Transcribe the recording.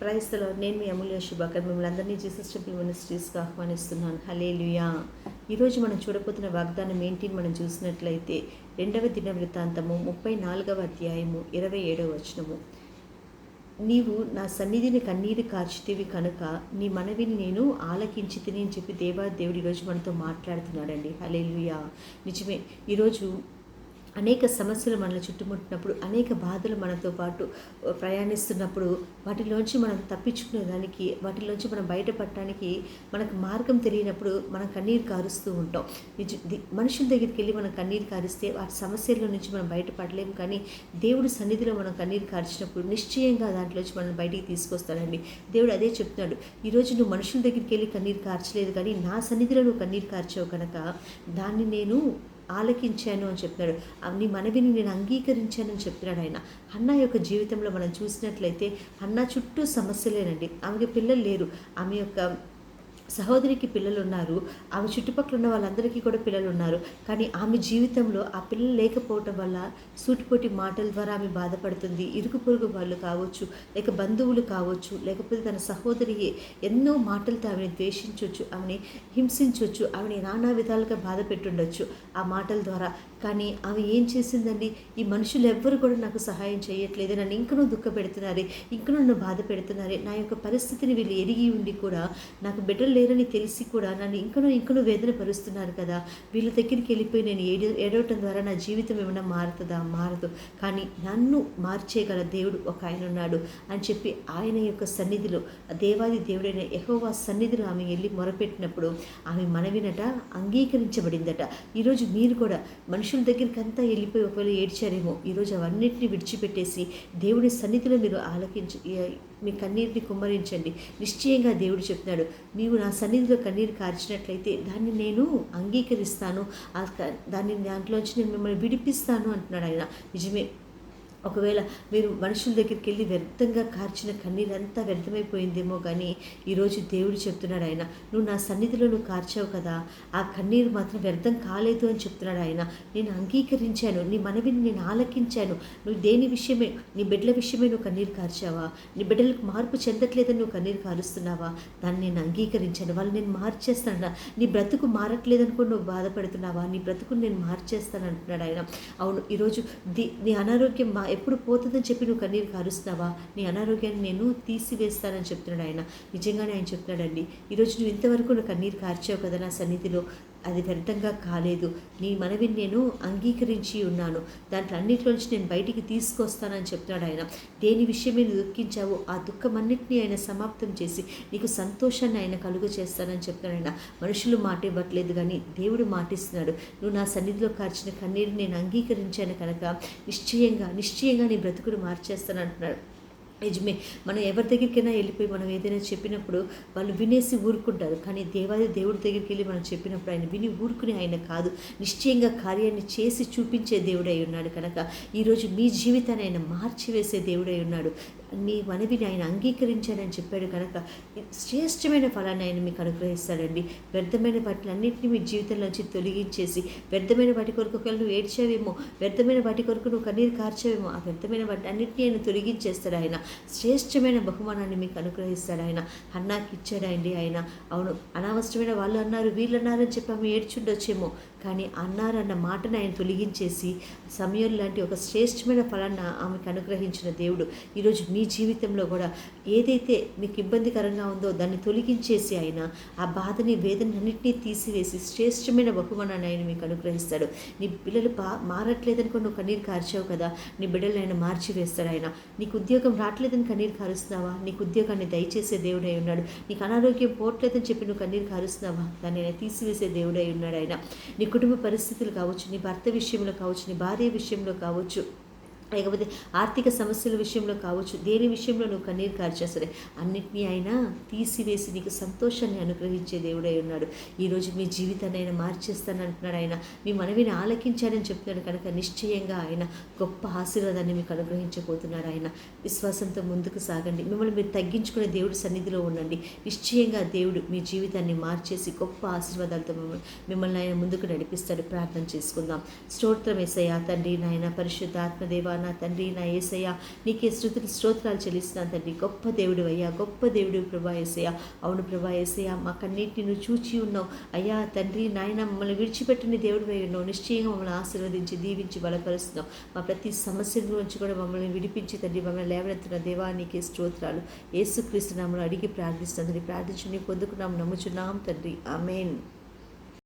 ప్రైస్తలో నేను మీ అమూల్య శుభాకర్ మిమ్మల్ని అందరినీ జీసస్ టెంపుల్ మినిస్ట్రీస్కి ఆహ్వానిస్తున్నాను. హలే ఈరోజు మనం చూడబోతున్న వాగ్దానం ఏంటి మనం చూసినట్లయితే రెండవ దిన వృత్తాంతము ముప్పై నాలుగవ అధ్యాయము ఇరవై ఏడవ వచనము. నీవు నా సన్నిధిని కన్నీరు కార్చితివి కనుక నీ మనవిని నేను ఆలకించి తిని అని చెప్పి దేవా దేవుడు ఈరోజు మనతో మాట్లాడుతున్నాడండి. హలే నిజమే ఈరోజు అనేక సమస్యలు మనల్ని చుట్టుముట్టినప్పుడు అనేక బాధలు మనతో పాటు ప్రయాణిస్తున్నప్పుడు వాటిలోంచి మనం తప్పించుకునే దానికి వాటిలోంచి మనం బయటపడటానికి మనకు మార్గం తెలియనప్పుడు మనం కన్నీరు కారుస్తూ ఉంటాం. నిజ మనుషుల దగ్గరికి వెళ్ళి మనం కన్నీరు కారిస్తే వాటి సమస్యల నుంచి మనం బయటపడలేము. కానీ దేవుడి సన్నిధిలో మనం కన్నీరు కార్చినప్పుడు నిశ్చయంగా దాంట్లోంచి మనం బయటికి తీసుకొస్తాడండి. దేవుడు అదే చెప్తున్నాడు. ఈరోజు నువ్వు మనుషుల దగ్గరికి వెళ్ళి కన్నీరు కార్చలేదు కానీ నా సన్నిధిలో నువ్వు కన్నీరు కార్చావు కనుక దాన్ని నేను ఆలకించాను అని చెప్తున్నాడు అవి నీ మనవిని నేను అంగీకరించానని చెప్తున్నాడు ఆయన. అన్న యొక్క జీవితంలో మనం చూసినట్లయితే అన్న చుట్టూ సమస్యలేనండి. ఆమెకి పిల్లలు లేరు. ఆమె యొక్క సహోదరికి పిల్లలు ఉన్నారు ఆమె చుట్టుపక్కల ఉన్న వాళ్ళందరికీ కూడా పిల్లలు ఉన్నారు కానీ ఆమె జీవితంలో ఆ పిల్లలు లేకపోవటం వల్ల సూటిపోటి మాటల ద్వారా ఆమె బాధపడుతుంది. ఇరుగు పొరుగు వాళ్ళు కావచ్చు లేక బంధువులు కావచ్చు లేకపోతే తన సహోదరి ఎన్నో మాటలతో ఆమెను ద్వేషించవచ్చు ఆమెని హింసించవచ్చు ఆమెని నానా విధాలుగా బాధ పెట్టుండొచ్చు. ఆ మాటల ద్వారా కానీ ఆమె ఏం చేసిందండి? ఈ మనుషులు ఎవ్వరు కూడా నాకు సహాయం చేయట్లేదు. నన్ను ఇంకనూ దుఃఖ పెడుతున్నారే ఇంకనూ నన్ను బాధ పెడుతున్నారే నా యొక్క పరిస్థితిని వీళ్ళు ఎరిగి ఉండి కూడా నాకు బిడ్డలు లేరని తెలిసి కూడా నన్ను ఇంకనూ ఇంకనూ వేదన పరుస్తున్నారు కదా. వీళ్ళ దగ్గరికి వెళ్ళిపోయి నేను ఏడు ఏడవటం ద్వారా నా జీవితం ఏమైనా మారుతుందా? మారదు. కానీ నన్ను మార్చేయగల దేవుడు ఒక ఆయన ఉన్నాడు అని చెప్పి ఆయన యొక్క సన్నిధిలో దేవాది దేవుడైన యెహోవా సన్నిధిలో ఆమె వెళ్ళి మొరపెట్టినప్పుడు ఆమె మనవినట అంగీకరించబడిందట. ఈరోజు మీరు కూడా మనుషుల దగ్గరికి అంతా వెళ్ళిపోయి ఒకవేళ ఏడ్చారేమో ఈరోజు అవన్నింటినీ విడిచిపెట్టేసి దేవుడి సన్నిధిలో మీరు ఆలకించి మీ కన్నీటిని కుమ్మరించండి. నిశ్చయంగా దేవుడు చెప్తున్నాడు నీవు నా సన్నిధిలో కన్నీరు కార్చినట్లయితే దాన్ని నేను అంగీకరిస్తాను. దాన్ని దాంట్లోంచి నేను మిమ్మల్ని విడిపిస్తాను అంటున్నాడు ఆయన. నిజమే ఒకవేళ మీరు మనుషుల దగ్గరికి వెళ్ళి వ్యర్థంగా కార్చిన కన్నీరంతా వ్యర్థమైపోయిందేమో కానీ ఈరోజు దేవుడు చెప్తున్నాడు ఆయన నువ్వు నా సన్నిధిలో నువ్వు కార్చావు కదా ఆ కన్నీరు మాత్రం వ్యర్థం కాలేదు అని చెప్తున్నాడు ఆయన. నేను అంగీకరించాను నీ మనవిని నేను ఆలకించాను. నువ్వు దేని విషయమే నీ బిడ్డల విషయమే నువ్వు కన్నీరు కార్చావా? నీ బిడ్డలకు మార్పు చెందట్లేదని నువ్వు కన్నీరు కారుస్తున్నావా? దాన్ని నేను అంగీకరించాను వాళ్ళు నేను మార్చేస్తాను నీ బ్రతుకు మారట్లేదనుకో నువ్వు బాధపడుతున్నావా? నీ బ్రతుకుని నేను మార్చేస్తాను అంటున్నాడు ఆయన. అవును ఈరోజు ది నీ అనారోగ్యం మా ఎప్పుడు పోతుందని చెప్పి నువ్వు కన్నీరు కారుస్తావా నీ అనారోగ్యాన్ని నేను తీసివేస్తానని చెప్తున్నాడు ఆయన. నిజంగానే ఆయన చెప్తున్నాడండి ఈరోజు నువ్వు ఇంతవరకు నువ్వు కన్నీరు కార్చావు కదా నా సన్నిధిలో. అది వ్యర్థంగా కాలేదు. నీ మనవిని నేను అంగీకరించి ఉన్నాను. దాంట్లో అన్నిటిలోంచి నేను బయటికి తీసుకొస్తానని చెప్తున్నాడు ఆయన. దేని విషయమే నువ్వు దుఃఖించావో ఆ దుఃఖమన్నిటిని ఆయన సమాప్తం చేసి నీకు సంతోషాన్ని ఆయన కలుగు చేస్తానని చెప్తున్నాడు ఆయన. మనుషులు మాట ఇవ్వట్లేదు కానీ దేవుడు మాటిస్తున్నాడు. నువ్వు నా సన్నిధిలో కార్చిన కన్నీరు నేను అంగీకరించాను కనుక నిశ్చయంగా నిశ్చయంగా నీ బ్రతుకుడు మార్చేస్తాను అంటున్నాడు. నిజమే మనం ఎవరి దగ్గరికైనా వెళ్ళిపోయి మనం ఏదైనా చెప్పినప్పుడు వాళ్ళు వినేసి ఊరుకుంటారు. కానీ దేవాది దేవుడి దగ్గరికి వెళ్ళి మనం చెప్పినప్పుడు ఆయన విని ఊరుకునే ఆయన కాదు. నిశ్చయంగా కార్యాన్ని చేసి చూపించే దేవుడై ఉన్నాడు కనుక. ఈరోజు మీ జీవితాన్ని ఆయన మార్చివేసే దేవుడై ఉన్నాడు. నీ మనవిని ఆయన అంగీకరించానని చెప్పాడు కనుక శ్రేష్టమైన ఫలాన్ని ఆయన మీకు అనుగ్రహిస్తాడండి. వ్యర్థమైన వాటిలన్నింటినీ మీ జీవితంలోంచి తొలగించేసి వ్యర్థమైన వాటి కొరకు ఒకవేళ నువ్వు ఏడ్చావేమో వ్యర్థమైన వాటి కొరకు నువ్వు కన్నీరు కార్చావేమో ఆ వ్యర్థమైన వాటి అన్నింటినీ ఆయన తొలగించేస్తాడు ఆయన. శ్రేష్టమైన బహుమానాన్ని మీకు అనుగ్రహిస్తాడు ఆయన. అన్నాకి ఇచ్చాడు అండి ఆయన. అవును అనవసరమైన వాళ్ళు అన్నారు వీళ్ళు అన్నారని చెప్పి ఆమె ఏడ్చుండొచ్చేమో. కానీ అన్నారన్న మాటను ఆయన తొలగించేసి సమయం లాంటి ఒక శ్రేష్టమైన ఫలాన్ని ఆమెకు అనుగ్రహించిన దేవుడు ఈరోజు మీ జీవితంలో కూడా ఏదైతే మీకు ఇబ్బందికరంగా ఉందో దాన్ని తొలగించేసి ఆయన ఆ బాధని వేదనన్నింటినీ తీసివేసి శ్రేష్టమైన బహుమానాన్ని ఆయన మీకు అనుగ్రహిస్తాడు. నీ పిల్లలు బా మారట్లేదనుకో నువ్వు కన్నీరు కార్చావు కదా. నీ బిడ్డలు ఆయన మార్చివేస్తాడు ఆయన. నీకు ఉద్యోగం రావట్లేదని కన్నీరు కారుస్తున్నావా? నీకు ఉద్యోగాన్ని దయచేసే దేవుడై ఉన్నాడు. నీకు అనారోగ్యం పోవట్లేదని చెప్పి నువ్వు కన్నీరు కారుస్తున్నావా? దాన్ని ఆయన తీసివేసే దేవుడై ఉన్నాడు ఆయన. నీ కుటుంబ పరిస్థితులు కావచ్చు నీ భర్త విషయంలో కావచ్చు నీ భార్య విషయంలో కావచ్చు లేకపోతే ఆర్థిక సమస్యల విషయంలో కావచ్చు దేని విషయంలో నువ్వు కన్నీరు కార్చా సరే అన్నిటినీ ఆయన తీసివేసి నీకు సంతోషాన్ని అనుగ్రహించే దేవుడై ఉన్నాడు. ఈరోజు మీ జీవితాన్ని ఆయన మార్చేస్తాను అంటున్నాడు ఆయన. మీ మనవిని ఆలకించాడని చెప్తున్నాడు కనుక నిశ్చయంగా ఆయన గొప్ప ఆశీర్వాదాన్ని మీకు అనుగ్రహించబోతున్నాడు ఆయన. విశ్వాసంతో ముందుకు సాగండి. మిమ్మల్ని మీరు తగ్గించుకునే దేవుడి సన్నిధిలో ఉండండి. నిశ్చయంగా దేవుడు మీ జీవితాన్ని మార్చేసి గొప్ప ఆశీర్వాదాలతో మిమ్మల్ని మిమ్మల్ని ఆయన ముందుకు నడిపిస్తాడు. ప్రార్థన చేసుకుందాం. స్తోత్రం ఎసయ్యా తండ్రి నాయన పరిశుద్ధ ఆత్మదేవా నా తండ్రి నా ఏసయ్య నీకే శృతులు స్తోత్రాలు చెల్లిస్తున్నాను తండ్రి. గొప్ప దేవుడు అయ్యా గొప్ప దేవుడు ప్రభా ఏసయ్య. అవును ప్రభా ఏసయ్య మాకన్నిటిని నువ్వు చూచి ఉన్నావు. అయ్యా తండ్రి నాయన మమ్మల్ని విడిచిపెట్టిన దేవుడు అయి ఉన్నావు. నిశ్చయంగా మమ్మల్ని ఆశీర్వదించి దీవించి బలపరుస్తున్నావు. మా ప్రతి సమస్య నుంచి కూడా మమ్మల్ని విడిపించి తండ్రి మమ్మల్ని లేవనెత్తున్న నీకే స్తోత్రాలు. ఏసుక్రీస్తు నామను అడిగి ప్రార్థిస్తుంది ప్రార్థించి పొందుకున్నాము నమ్ముచున్నాం తండ్రి. ఆమెన్.